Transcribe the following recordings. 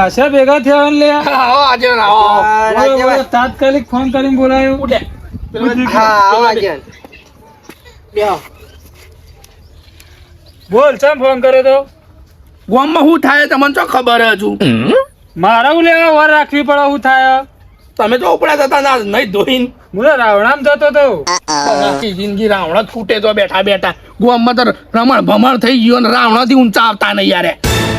ખાસા ભેગા થયા ને લે આવો આગેવાન આવો. તાત્કાલિક ફોન કરીને બોલાયો. ઉડે હા આવો રાજ્યવાન. બોલ ચમ ફોન કર્યો તો? ગામમાં શું થાય તમને તો ખબર હજુ? મારા હું લેવા વાર રાખવી પડે હું થાય? તમે તો ઉપડા જતા ના નહીં ધોઈને. હું તો રાવણામ જતો તો. જિંદગી રાવણ જ ફૂટે તો બેઠા બેઠા. ગામમાં તો રમણ ભમણ થઈ ગયો ને રાવણથી ઊંચા આવતા નહીં યાર.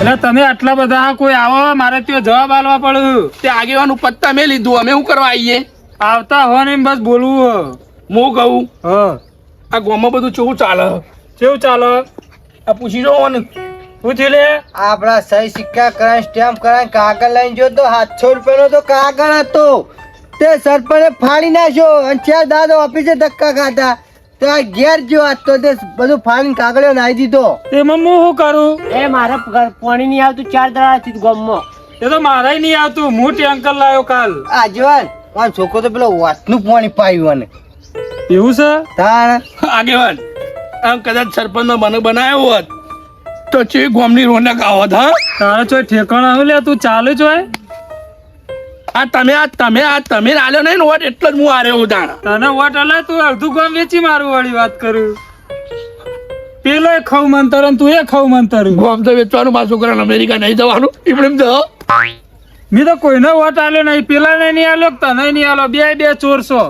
એટલે તમે આટલા બધા કોઈ આવો મારે ત્યાં જવાબ આલવા પડ્યું. તે આગેવાનું પત્તા મેં લીધું અમે શું કરવા આવીએ? આવતા હો ને એમ બસ બોલવું હું. કહું હ. આ ગોમાં બધું કેવું ચાલે? કેવું ચાલો? આ પૂછી જો ને. પૂછી લે? આપણા સહી સિક્કા કરાય સ્ટેમ્પ કરાય કાગળ લઈને જો તો સાતસો રૂપિયાનો તો કાગળ હતો. તે સરપંચે ફાડી નાખ્યો અને ચાર દાદા ઓફિસે ધક્કા ખાધા. તો આ ઘેર જો આજ તો તે બધું ફાન કાગળિયો નાઈ દીધો. એમાં હું શું કરું? એ મારા ઘર પાણી નહીં આવતું ચાર દાડાથી ગામમાં. એ તો મારા નહીં આવતું હું ટેન્કર લાવ્યો કાલ. આ જવાન આ છોકરો તો પેલો વાતનું પાણી પાયું અને એવું છે? તાણ. આગેવાન આમ કદાચ સરપંચ મને બનાવ્યો હોત તો ચે ગોમની રોનક આવત હા? તારે ચોય ઠેકાણા આવે લે તું? ચાલે ચોય આ તમે આ તમે આ તમે આલ્યો નહીં ને વોટ એટલો જ હું આર્યો હું તને વોટ અલે તું અડધું ગામ વેચી મારું વાળી વાત કરું. પેલો ખવ મંતર તું એ ખવ મંતર. ગામ તો વેચવાનું મારા છોકરાને અમેરિકા નહીં જવાનું. એમ તો મેં તો કોઈને વોટ આલ્યો નહીં પેલા નહીં નહીં આલ્યો તને નહીં આલ્યો? બે બે ચોરસો.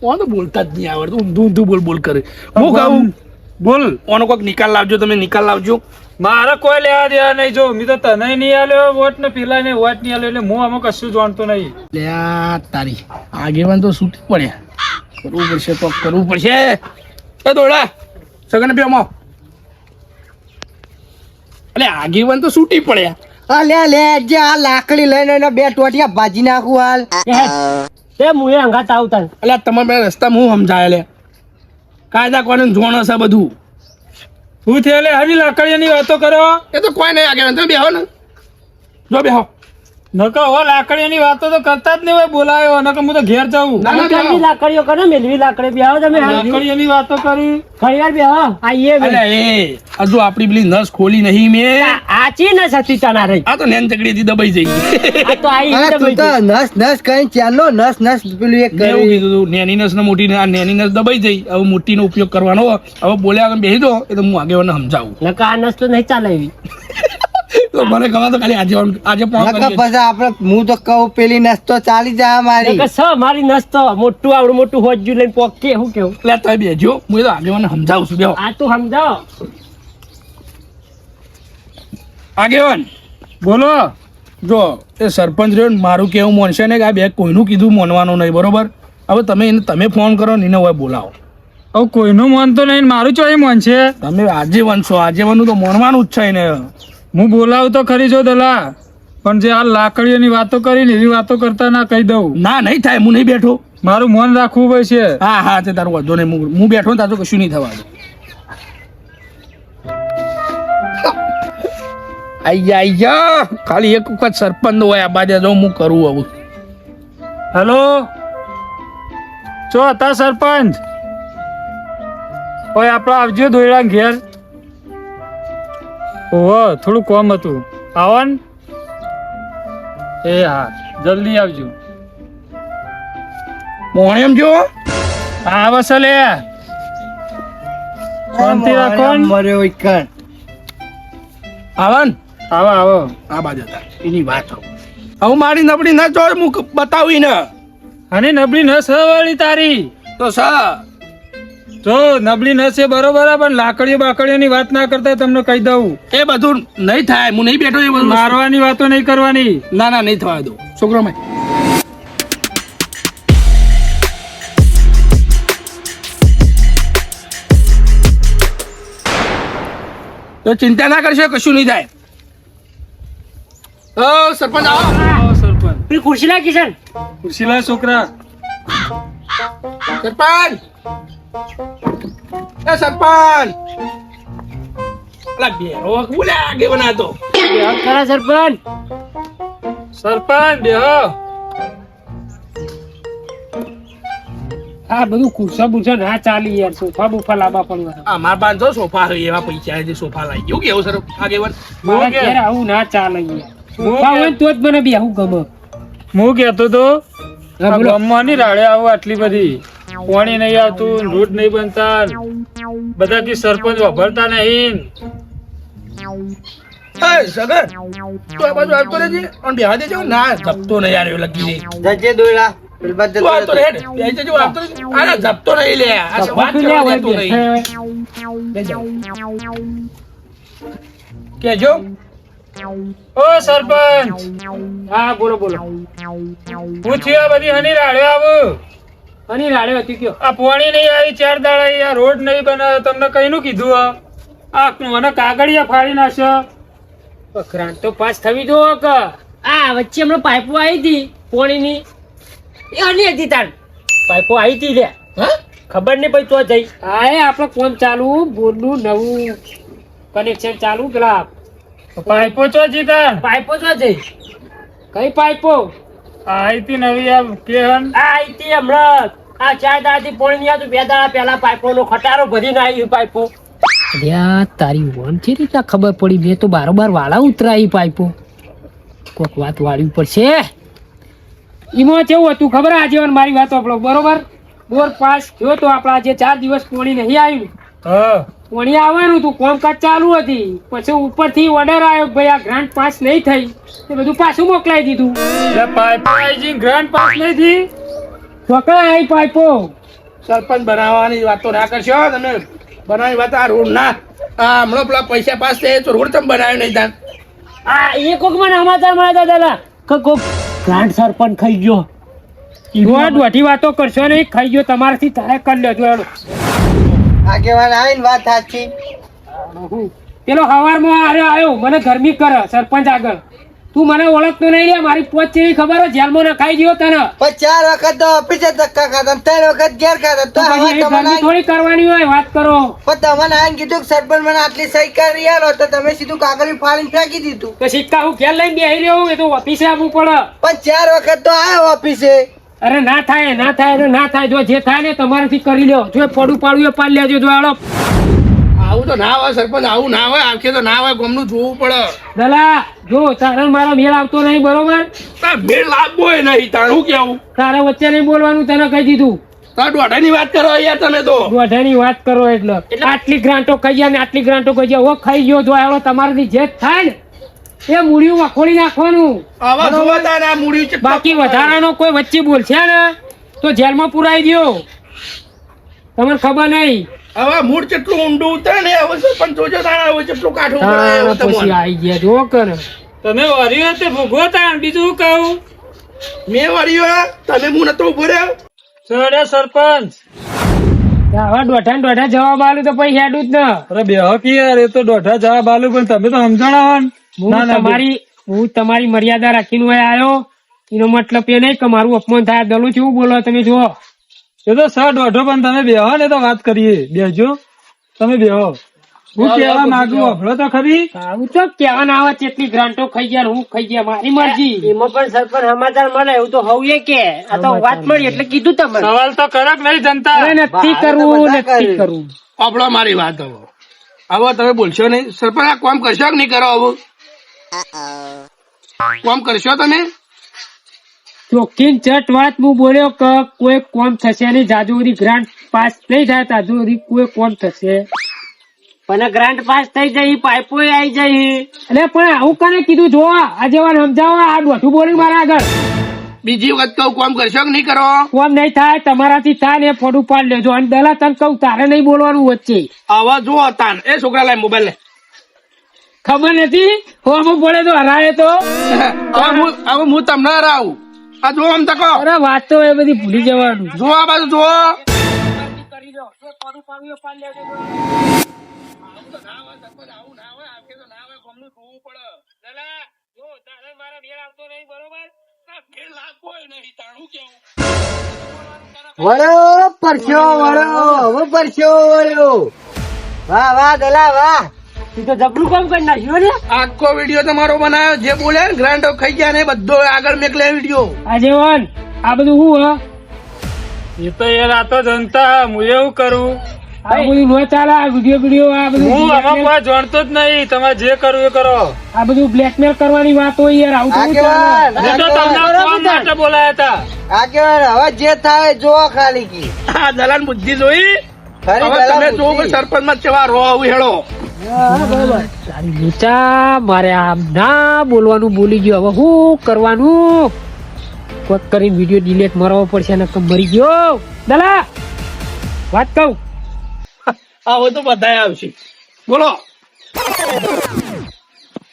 તો બોલતા જ નહીં આવડતું. ઊંધું ઊંધું બોલ બોલ કરે. હું કહું? બોલ. ઓનો કોઈક નિકાલ લાવજો તમે નિકાલ લાવજો. મારે કોઈ લેવા દેવા નહીં. જો મેં તો તને નહીં આલ્યો વોટ ને પેલા ને વોટ નહીં આલ્યો એટલે હું આમાં કશું જાણતો નહીં. લે આ તારી આગેવાન તો છૂટી પડ્યા. કરવું પડશે તો કરવું પડશે. એ દોડા સગન બે માં અલે આગેવાન તો છૂટી પડ્યા. લે લે જે આ લાકડી લઈને બે ટોટિયા ભાજી નાખું હાલ. તે મુએ અંગાત આવતા એટલે તમે રસ્તા હું સમજાય લે કાયદા કોને જોણ હશે બધું? હું થયો આવી લાકડીની લાકડીઓની વાતો કરો. એ તો કોઈ નહીં આગળ તમે બેહો ને. જો બેહો. નકો હો લાકડીની વાતો તો કરતા જ નહીં હોય બોલાયો. નકર હું તો ઘેર જાઉં. ના, ના, મેલવી લાકડીઓ કરે મેલવી લાકડી. બેહો તમે લાકડીઓની વાતો કરી. ઘણી વાર બેહો. આઈએ એ હજુ આપણી પેલી નસ ખોલી નહીં મેં. આચી ને સતી ચના રહી આ તો નેન ચકડીથી દબાઈ જઈ. આ તો આઈ ઈંડે તો નસ નસ કઈ ચાલો નસ નસ પેલું એક મેં એવું કીધું હતું, નેની નસ ને મોટી ને આ નેની નસ દબાઈ જઈ. હવે મોટીનો ઉપયોગ કરવાનો હવે બોલ્યા આગળ બેસી દો એ તો હું આગેવાને સમજાવું. નકા આ નસ તો નહીં ચાલે એવી તો મને ખબર તો ખાલી આજે આજે પછી આપડે હું તો કહું પેલી નસ તો ચાલી જાય મારી. સ મારી નસ તો મોટું આવડું મોટું હોજ્જુ લઈને પોકે હું કેવું? એટલે તો બેજો હું તો આગેવાને સમજાવું છું બેહો. આ તું સમજાવો. આગેવાન બોલો. જો એ સરપંચ રહ્યો મારું કેવું માનશે ને કે આ બે કોઈનું કીધું માનવાનું નહીં બરોબર? હવે તમે એને તમે ફોન કરો ને એને હવે બોલાવો. હવે કોઈનું મન તો નહીં મારું ચો મન છે તમે આજે વનશો આજે આજીવનનું તો માનવાનું જ છે એને. હું બોલાવું તો ખરી જો દલા પણ જે આ લાકડીઓની વાતો કરીને એવી વાતો કરતા ના કહી દઉં. ના નહીં થાય હું નહીં બેઠો. મારું મન રાખવું પડશે. હા હા તે તારું વાંધો નહીં હું- બેઠો ને તારું કશું નહીં થવા દે આઈ આઈ જા ખાલી એક વખત સરપંચ હોય આ બાજુ જો હું કરું આવું. હેલો? ચો હતા સરપંચ? ઓય આપણે આવજો દોયડા ઘેર. ઓહો થોડું કોમ હતું. આવન. એ હા જલ્દી આવજો. મોણે એમ જો? હા બસ લે શાંતિ રાખો ને. મર્યો. આવન. આવો આવો. આ બાજુ હતા. એની વાત હવે હવે મારી નબળી ના જોડ હું બતાવી ને અને નબળી ન સવાળી તારી. તો સા. જો નબળી ન છે બરોબર પણ લાકડીઓ બાકડીઓની વાત ના કરતા તમને કહી દઉં. એ બધું નહીં થાય હું નહીં બેઠો એ બધું. મારવાની વાતો નહીં કરવાની. ના ના નહીં થવા દો. છોકરો મેં. તો ચિંતા ના કરશો કશું નહીં થાય. ઓ સરપંચ આવો. સરપંચ. પેલી ખુરશી લાગી છે ખુરશી લાય છોકરા. સરપંચ. એ સરપંચ. અલા બેરો બોલે આગે બનાતો બેહો ખરા સરપંચ. સરપંચ બેહો. આ બધું ખુરશા બુરશા ના ચાલી યાર સોફા બુફા લાંબા પણ આ માર બાંધો સોફા એવા પૈસા છે સોફા લાવી ગયો કેવું સર આગેવાન? મારા ઘેર આવું ના ચાલે યાર. હોય તો જ મને બેહું ગમે. હું કહેતો તો. ગામમાં રાડે આવું આટલી બધી. પાણી નહીં આવતું રોડ નહીં બનતા બધા કી સરપંચ વાપરતા નહીં. સગર તું આ બાજુ આવતો રહેજે. અને બેહવા દેજો ના જપતો નહીં યાર એવું લગી જજે બેહી. અરે જપતો નહીં લે. કેજો. ઓ સરપંચ! હા બોલો બોલો. હું થયો બધી હની રાડે આવું? હની રાડે હતી કયો? આ પોણી નહીં આવી ચાર દાડા આ રોડ નહીં બનાવ્યો તમને કઈનું કીધું આ? મને કાગળિયા ફાડી નાખ્યો. ગ્રાન્ટ તો પાસ થવી દો કે આ વચ્ચે હમણાં પાઇપો આવી હતી પોણીની. એ હની હતી તાર. પાઇપો આવી હતી લે. હા? ખબર નહીં પછી તો જઈ. હા એ આપણે ફોન ચાલુ બોર્ડનું નવું કનેક્શન ચાલુ પેલા પાઇપો ચો જીતા પાઇપો તો જઈ કઈ પાઇપો? આઈતી નવી આ કેહન. આ આવી હતી હમણાં આ ચાર દાડાથી પોણી નહીં આવતું બે દાડા પહેલા પાઇપોનો ખટારો ભરીને આવી પાઇપો. અલ્યા તારી વન છે રીતે ખબર પડી? મેં તો બારોબાર વાળા ઉતરાઈ પાઇપો. કોક વાત વાળવી પડશે. ઈમાં કેવું હતું ખબર આજે મારી વાત આપણો બરોબર? બોર પાસ થયો તો આપણા આજે ચાર દિવસ પોણી નહીં આવ્યું પોણી આવવાનું હતું કોમકાજ ચાલુ હતી. પછી ઉપરથી ઓર્ડર આવ્યો ભાઈ આ ગ્રાન્ટ પાસ નહીં થઈ. એ બધું પાછું મોકલાઈ દીધું. એટલે પાઇપો આવી ગ્રાન્ડ પાસ નહીં થઈ. ચોકડા આવી પાઇપો. સરપંચ બનાવવાની વાતો ના કરશો તમે. બનાવવાની વાત આ રોડ ના. આ હમણાં પેલા પૈસા પાસ થયા તો રોડ તમે બનાવ્યો નહીં તાન. આ એ કોક મને સમાચાર મળ્યા હતા દાદા. કે કોક ગ્રાન્ટ સરપંચ ખાઈ ગયો. દોઢ વાતો કરશો નહીં ખાઈ ગયો. તમારાથી તારે કરી લેજો. આગેવાન આવીને વાત સાચી. પેલો હવારમાં આરે આવ્યો મને ગરમી કરે સરપંચ આગળ. તું મને ઓળખતો નહીં રે મારી પોચ જેવી ખબર જેલમાં નખાઈ ગયો તને. પણ ચાર વખત તો ઓફિસે ધક્કા ખાતા ને ત્રણ વખત ઘેર ખાતા તો ગરમી થોડી કરવાની હોય વાત કરો. પણ તમને આવીને કીધું કે સરપંચ મને આટલી સહી કરી આલો તો તમે સીધું કાગળ ફાડીને ફેંકી દીધું. તો સિક્કા હું ઘેર લઈને બેહી રહ્યો એ તો ઓફિસે આવવું પડે. પણ ચાર વખત તો આવ્યો ઓફિસે. અરે ના થાય ના થાય અરે ના થાય. જો જે થાય ને તમારાથી કરી લ્યો. જો એ પડું પાડું એ પાડી લેજો જો હેડો આવું તો ના હોય સરપંચ આવું ના હોય. આખે તો ના હોય ગમનું જોવું પડે. દલા જો તારે મારો મેળ આવતો નહીં બરોબર? મેળ લાગવો ય નહીં તારું કેવું? તારા વચ્ચે નહીં બોલવાનું તને કહી દીધું. દોઢાની વાત કરો યાર તમે તો. દોઢાની વાત કરો એટલે. આટલી ગ્રાન્ટો ગયા ને આટલી ગ્રાન્ટો ગયા? ઓ ખાઈ ગયો જો આવ્યો તમારાથી જે થાય ને એ મૂળિયું વખોડી નાખવાનું. બાકી વધારાનો કોઈ વચ્ચે બોલશે ને તો જેલમાં પુરાઈ દ્યો. તમને ખબર નહીં. હવે મૂળ કેટલું ઊંડું ઉતરે ને હવે સરપંચ જોજો તાર હવે કેટલું કાઠું પડે તારે હવે પછી આવી ગયા જો કરે. તમે વરી તે ભોગવો તા બીજું શું કહું? મેં વળ્યો તમે હું નતો ઊભો રહ્યો? સડે સરપંચ. આવા દોઢા ને દોઢા જવાબ આલું તો પછી હેડું જ ને. અરે બે કે યાર એ તો દોઢા જવાબ આલું પણ તમે તો સમજણાવો. હું ના ના તમારી હું તમારી મર્યાદા રાખીને હોય આવ્યો. એનો મતલબ એ નહીં કે મારું અપમાન થાય દલું કેવું બોલો તમે જુઓ. એ તો સર દોઢો પણ તમે બેહો ને તો વાત કરીએ. બેહજો. તમે બેહો. હું કેવા માંગુ અભળો તો ખરી. હું તો કેવા ના આવે કેટલી ગ્રાન્ટો ખાઈ ગયા હું ખાઈ ગયા મારી મરજી. એમાં પણ સરપંચ સમાચાર મળે એવું તો હોવું કે. આ તો વાત મળી એટલે કીધું તમે સવાલ તો કરક નહીં જનતા. નથી કરવું નથી કરવું. અભળો મારી વાત હવે. હવે તમે બોલશો નહીં. સરપંચ આ કામ કરશો કે નહીં કરો હવે કામ કરશો તમે? ચોખ્ખી ને ચટ વાત હું બોલ્યો કે કોઈ કોમ થશે નહીં જાજુ સુધી ગ્રાન્ટ પાસ નહીં થાય તાજુ સુધી કોઈ કોમ થશે. પણ ગ્રાન્ટ પાસ થઈ જાય પાઇપો આવી જાય એટલે પણ આવું કને કીધું? જો આ જેવા સમજાવો આ દોઢું બોલી મારા આગળ. બીજી વખત કહું કોમ કરશો કે નહીં કરો? કોમ નહીં થાય તમારાથી થાય ને ફોટો ફોટું પાડ લેજો. અને દલા તને કઉ તારે નહીં બોલવાનું વચ્ચે. આવા જો તાન. એ છોકરા લાય મોબાઈલ લે. ખબર નથી? હોમું પડે તો હરાય તો. હવે હું હવે હું તમને હરાવું. આ જો આમ તકો. અરે વાત તો એ બધી ભૂલી જવાનું. જો આ બાજુ જો વળો પરસ્યો વળો હવે પરસ્યો વળ્યો. વાહ વાહ દલા વાહ. તું તો જબરું કામ કરી નાખ્યું ને? આખો વીડિયો તમારો બનાવ્યો જે બોલે ગ્રાન્ડ ખાઈ ગયા ને બધો આગળ મેકલે વીડિયો. આજેવાન આ બધું હું હા? એ તો યાર આ તો જનતા હું એવું કરું. આ બધું ન ચાલે આ વીડિયો વીડિયો આ બધું હું આમાં કોઈ જાણતો જ નહીં તમે જે કરવું એ કરો. આ બધું બ્લેકમેલ કરવાની વાત હોય યાર આવું ચાલે. તો તમને ફોન માટે બોલાયા હતા. આગેવાન હવે જે થાય જો ખાલી કી. આ દલાલ બુદ્ધિ જોઈ? ખરી હવે તમે જોવો સરપંચમાં કેવા રો આવું તારી લોચા મારે આમ ના બોલવાનું બોલી ગયો. હવે શું કરવાનું? કોક કરીને વીડિયો ડિલેટ મારવો પડશે ને મરી ગયો. દલા વાત કહું? આવો તો બધા આવશે. બોલો.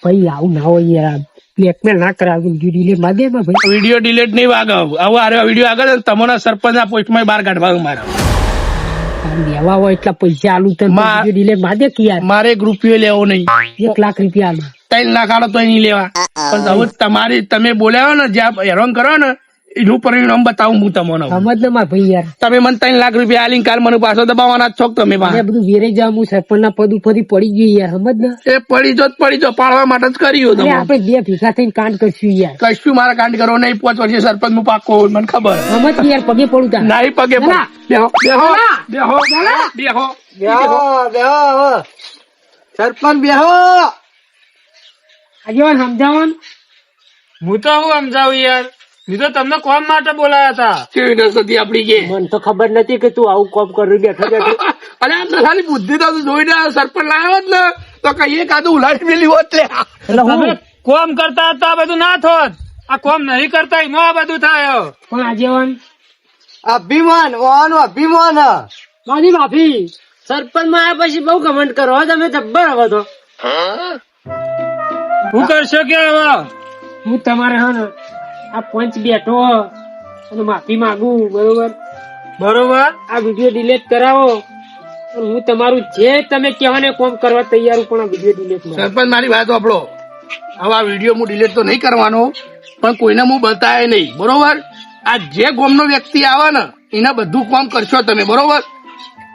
ભાઈ આવું ના હોય યાર. બ્લેકમેલ ના કરાવ વીડિયો ડિલેટ માગે ભાઈ. વીડિયો ડિલીટ નહીં વાગે. આવો આરે વીડિયો આગળ તમારા ને તમને સરપંચ આ પોસ્ટમાં બહાર કાઢવા મારા. આ લેવા હોય એટલા પૈસા આલુ તને મા- વીડિયો ડિલેટ માર દે કે યાર મારે એક રૂપિયો લેવો નહીં. એક લાખ રૂપિયા આલુ. ત્રણ લાખ આલો તો નહીં લેવા. પણ હવે તમારી તમે બોલાવો ને જ્યાં હેરાન કરો ને એનું પરિણામ બતાવું હું તમને. સમજ ને માર ભાઈ યાર. તમે મને ત્રણ લાખ રૂપિયા આલીને કાલ મને પાછો દબાવવાના છો તમે આ બધું વેરે જાવ હું સરપંચ ના પદ ઉપરથી પડી ગયું યાર સમજ ને એ પડી જો પડી જો પાડવા માટે જ કર્યું તમે આપણે બે ભેગા થઈને કાંડ કરશું યાર. કશું મારા કાંડ કરો નહીં પાંચ વર્ષે સરપંચનું પાકો હોય, મને ખબર. સમજ યાર પગે પડું તાર. નહીં પગે. બેહો બેહો બેહો બેહો બેહો બેહો. સરપંચ બેહો. આજે સમજાવન હું તો હું સમજાવું યાર. મેં તો તમને કોમ માટે બોલાયા હતા. કેવી નસતી આપડી કે મને તો ખબર નથી કે તું આવું કોમ કરી બેઠો બેઠો. અરે આ નશાની બુદ્ધિ તો તું જોઈને સરપંચ લાવ્યો જ ને. તો કહીએ કાદું ઉલાડી મેલી હોત લે. તમે કોમ કરતા હતા આ બધું ના થોત. આ કોમ નહીં કરતા એમાં આ બધું થાય. પણ આગેવાન અભિમાન ઓનું અભિમાન. માની માફી. સરપંચમાં આવ્યા પછી બહુ કમેન્ટ કરો. તમે જબ્બર હવે તો. હું કરશો કે હવે? હું તમારે હા ને આ પંચ બેઠો. અને માફી માંગુ બરોબર? બરોબર. આ વીડિયો ડિલીટ કરાવો. હું તમારું જે તમે કહેવાને કોમ કરવા તૈયાર હું પણ આ વીડિયો ડિલીટ સરપંચ મારી વાત સાંભળો. હવે આ વીડિયો હું ડિલીટ તો નહીં કરવાનો પણ કોઈને હું બતાવે નહીં. બરોબર? આ જે ગોમનો વ્યક્તિ આવે ને એને બધું કોમ કરશો તમે બરોબર?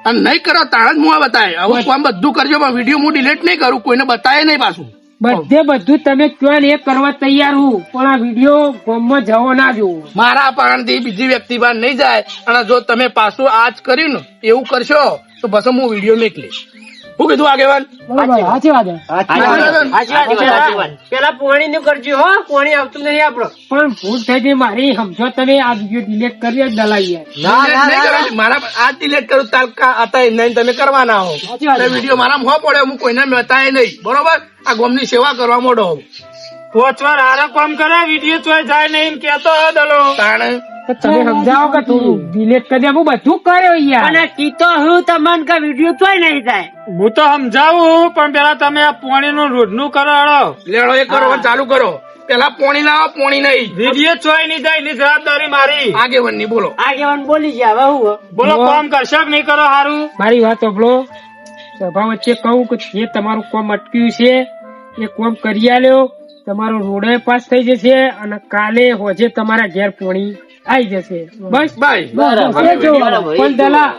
અને નહીં કરો તાણ જ હું આ બતાવે હવે કોમ બધું કરજો પણ વીડિયો હું ડિલીટ નહીં કરું કોઈને બતાવે નહીં પાછું. બધે બધું તમે કહો ને એ કરવા તૈયાર હું? પણ આ વીડિયો ગોમમાં જવો ના જોવો મારા પાણથી બીજી વ્યક્તિ પર નહીં જાય. અને જો તમે પાછું આજ કર્યું ને, એવું કરશો, તો બસ હું વીડિયો મેકલી શું કીધું આગેવાન? સાચી વાત. પેલા પોણી નું કરજો હો. પોણી આવતું નહીં આપડો પણ ભૂલ થઈ ગઈ મારી. સમજો તમે આ વીડિયો ડિલેટ કરી જ ના ના ના, ના. મારા આ ડિલેટ કરું તાલકા હતા નહીં તમે કરવાના હો. વીડિયો મારા મોં પડે હું કોઈને બતાવે નહીં. બરોબર? આ ગોમની સેવા કરવા મોડો હોઉં. પોચ વાર હારા કોમ કરે વીડિયો ચોય જાય નહીં કેતો દલો. તાણ. તમે સમજાવો કે થોડું ડિલીટ કરી હું બધું કર્યો યાર. અને કીતો હું તમને કે વીડિયો તોય નહીં થાય હું તો સમજાવું પણ પેલા તમે આ પોણી નું રોડનું કરો લેડો એ કરો ચાલુ કરો. પેલા પોણી લાવો પોણી નહીં. વીડિયો ચોય નહીં જાય ની જવાબદારી મારી. આગેવનની બોલો. આગેવન બોલી ગયા હવે હું? બોલો કોમ કરશો કે નહીં કરો હારું? મારી વાત સાંભળો. સભા વચ્ચે કહું કે જે તમારું કોમ અટક્યું છે એ કોમ કરી આલ્યો. તમારો રોડે પાસ થઈ જશે અને કાલે હોજે તમારા ઘેર પોણી આવી જશે. બસ. પણ દલા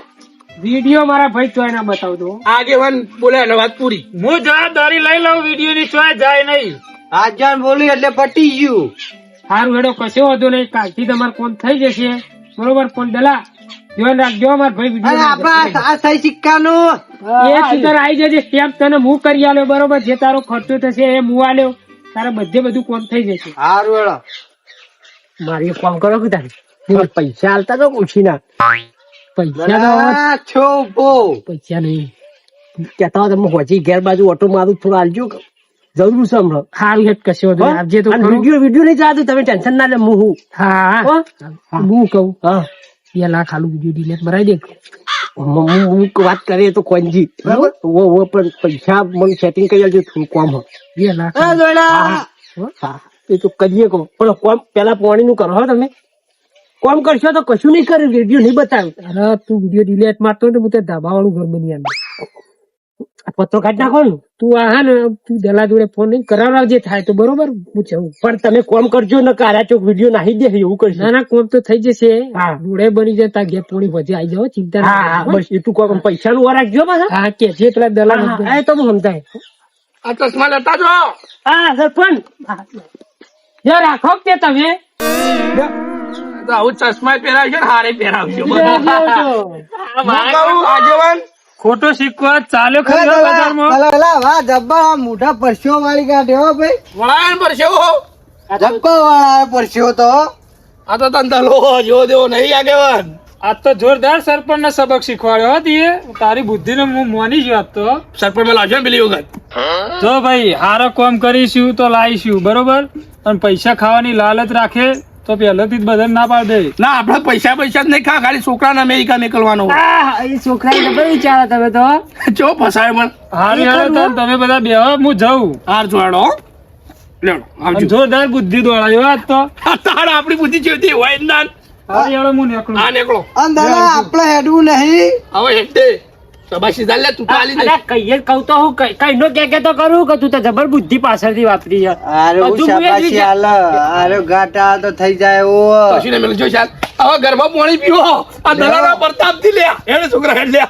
વીડિયો મારા ભાઈ ચોય ના બતાવજો. આગેવન બોલ્યા ને વાત પૂરી. હું જવાબદારી લઈ લઉં વીડિયો ની ચોય જાય નહીં. આજાન બોલી એટલે પટી ગયું. સારું હેડો કશો વાંધો નહીં. કાલથી તમારે કોમ થઈ જશે. બરોબર? પણ દલા ધ્યાન રાખજો અમાર ભાઈ વીડિયો આપડા આ સહી સિક્કાનું. એ આવી જજે સ્ટેમ્પ તને હું કરી આલ્યો. બરોબર? જે તારો ખર્ચો થશે એ હું આલ્યો. તારા બધે બધું કોમ થઈ જશે. હારું હેડો. મારી એક કરો કે તારે? પૈસા આલતા તો ઓછી ના. પૈસા છો પૈસા નહીં. કેતા તમે હોજી ઘેર બાજુ ઓટો મારું થોડું આલજો. જરૂર છે હમણાં હેટ કશે વધુ. આપજે તો. વીડિયો વીડિયો નહીં ચાલતું તમે ટેન્શન ના લે હું હું. હા કહું. હા. પેલા ખાલું વીડિયો ડિલેટ મરાઈ દે. હું હું વાત કરીએ તો કોણજી બરાબર. વો વો પણ પૈસા મને સેટિંગ કરી આલજો થોડું કોમ એ ના હા એ તો કરીએ કોમ. પણ કોમ પેલા પાણી નું કરો હો તમે. કોમ કરશો તો કશું નહીં કર્યું વીડિયો નહીં બતાવ્યું અરે તું વીડિયો ડિલેટ મારતો ને હું તે ધાબા વાળું ઘર બની આલું. પત્રો કાઢ નાખો ને. તું આ હા ને તું દલા જોડે ફોન નહીં કરાવડાવજે થાય તો બરોબર. હું પણ તમે કોમ કરજો ને કારા ચોક વીડિયો નાહી દે એવું કરજો ના ના કોમ તો થઈ જશે. હા. જોડે બની જાય તા ઘેર પોણી વધે આવી જાવ ચિંતા હા. બસ એટલું કોમ પૈસા નું રાખજો બસ હા કે જે પેલા દલા એ તો હું સમજાય. આ ચશ્મા લેતા જો હા સરપંચ જો રાખો કે તમે. આવું ચશ્મા પહેરાવજો ને હારે પહેરાવજો. જો, જો, જો. આગેવાન ખોટો સિક્કો ચાલ્યો ખરી હો બજારમાં પેલા પેલા વાહ મોઢા પરસ્યો વાળી કાઢ્યો હો ભાઈ. વળાયણ પરસ્યો જબ્બર વાળા પરસ્યો તો. આ તો તને દલો જેવો દેવો નહીં આગેવાન. આજ તો જોરદાર સરપંચ ને સબક શીખવાડ્યો હતી તીએ તારી બુદ્ધિ ને હું માની ગયો આજ તો. સરપંચમાં લાવજો પેલી વખત. જો ભાઈ હારો કોમ કરીશું તો લાવીશું બરોબર? અને પૈસા ખાવાની લાલચ રાખે તો પહેલેથી જ બધા ના પાડ. દે ના આપણે પૈસા પૈસા જ નહીં ખા ખાલી છોકરાને અમેરિકા નીકળવાનો એ છોકરાને ખબર વિચારો તમે તો. જો ફસાય પણ હારી હારે તમે બધા બે હું જઉં. હાર જોડો જોરદાર બુદ્ધિ દોડાયો આજ તો. આ તાર આપણી બુદ્ધિ જેવી હોય ના હારી હારે હું નીકળું. આ નીકળો. અંદર દાદા આપણે હેડવું નહીં. હવે હેડે સબાશી ઝાલે તું તો આલી દે. કહીએ કહું તો હું કઈ કઈ નો કે કે તો કરું કે તું તો જબર બુદ્ધિ પાછળથી વાપરી છે. અરે શાબાશી હાલ. અરે ગાટા તો થઈ જાય ઓ. પછી ને મેં જો ચાલ હવે ગરબા પાણી પીવો. આ દલાલા પ્રતાપથી લે એને છોકરા હેડ લે